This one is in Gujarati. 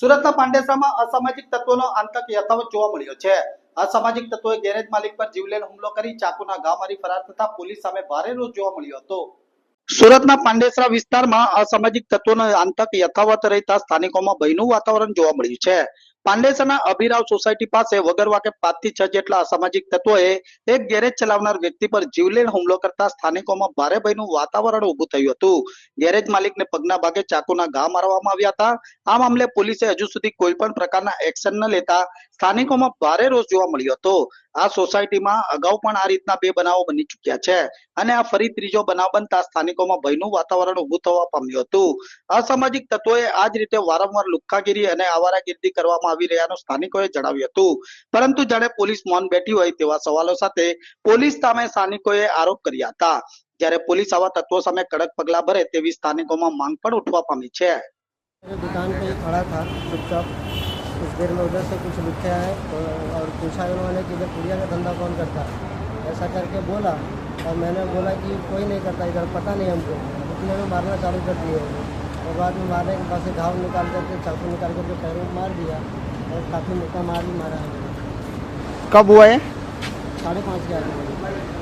સુરતના પાંડેસરામાં અસામાજિક તત્વોનો આતંક યથાવત જોવા મળ્યો છે. અસામાજિક તત્વોએ ગેરેજ માલિક પર જીવલેણ હુમલો કરી ચાકુના ઘા મારી ફરાર થતા પોલીસ સામે ભારે રોષ જોવા મળ્યો હતો. સુરતના પાંડેસરા વિસ્તારમાં અસામાજિક તત્વોનો આતંક યથાવત રહેતા સ્થાનિકોમાં ભયનું વાતાવરણ જોવા મળ્યું છે. પાંડેસરના અભિરાવ સોસાયટી પાસે વગર વાકે પાંચથી છ જેટલા અસામાજિક તત્વોએ એક ગેરેજ ચલાવનાર વ્યક્તિ પર જીવલેણ હુમલો કરતા સ્થાનિકોમાં ભારે ભયનું વાતાવરણ ઉભું થયું હતું. ગેરેજ માલિકને પગના ભાગે ચાકુના ઘા મારવામાં આવ્યા હતા. આ મામલે પોલીસે હજુ સુધી કોઈ પણ પ્રકારના એક્શન ન લેતા સ્થાનિકોમાં ભારે રોષ જોવા મળ્યો હતો. આ સોસાયટીમાં અગાઉ પણ આ રીતના બે બનાવો બની ચૂક્યા છે અને આ ફરી ત્રીજો બનાવ બનતા સ્થાનિકોમાં ભયનું વાતાવરણ ઉભું થવા પામ્યું હતું. અસામાજિક તત્વોએ આ જ રીતે વારંવાર લુક્કાગીરી અને આવારાગીરી કરવામાં આવી રહ્યાનું સ્થાનિકોએ જણાવ્યું હતું. પરંતુ જાણે પોલીસ મૌન બેઠી હોય તેવા સવાલો સાથે પોલીસ સામે સ્થાનિકોએ આરોપ કર્યા હતા. જ્યારે પોલીસ આવા તત્વો સામે કડક પગલા ભરે તેવી સ્થાનિકોમાં માંગ પણ ઉઠવા પામી છે. દુકાન પર ખડા થા, ચૂપચાપ कुछ देर में उधर से कुछ लिखे आए तो और पूछा उन्होंने कि इधर पुड़िया का धंधा कौन करता है? ऐसा करके बोला और मैंने बोला कि कोई नहीं करता इधर पता नहीं हमको। इतने में मारना चालू कर दिए। और बाद में मारने के बाद से घाव निकाल करके चाकू निकाल करके पैरों में मार दिया और काफ़ी मोटा मार भी मारा। है कब हुआ है साढ़े पाँच के आगे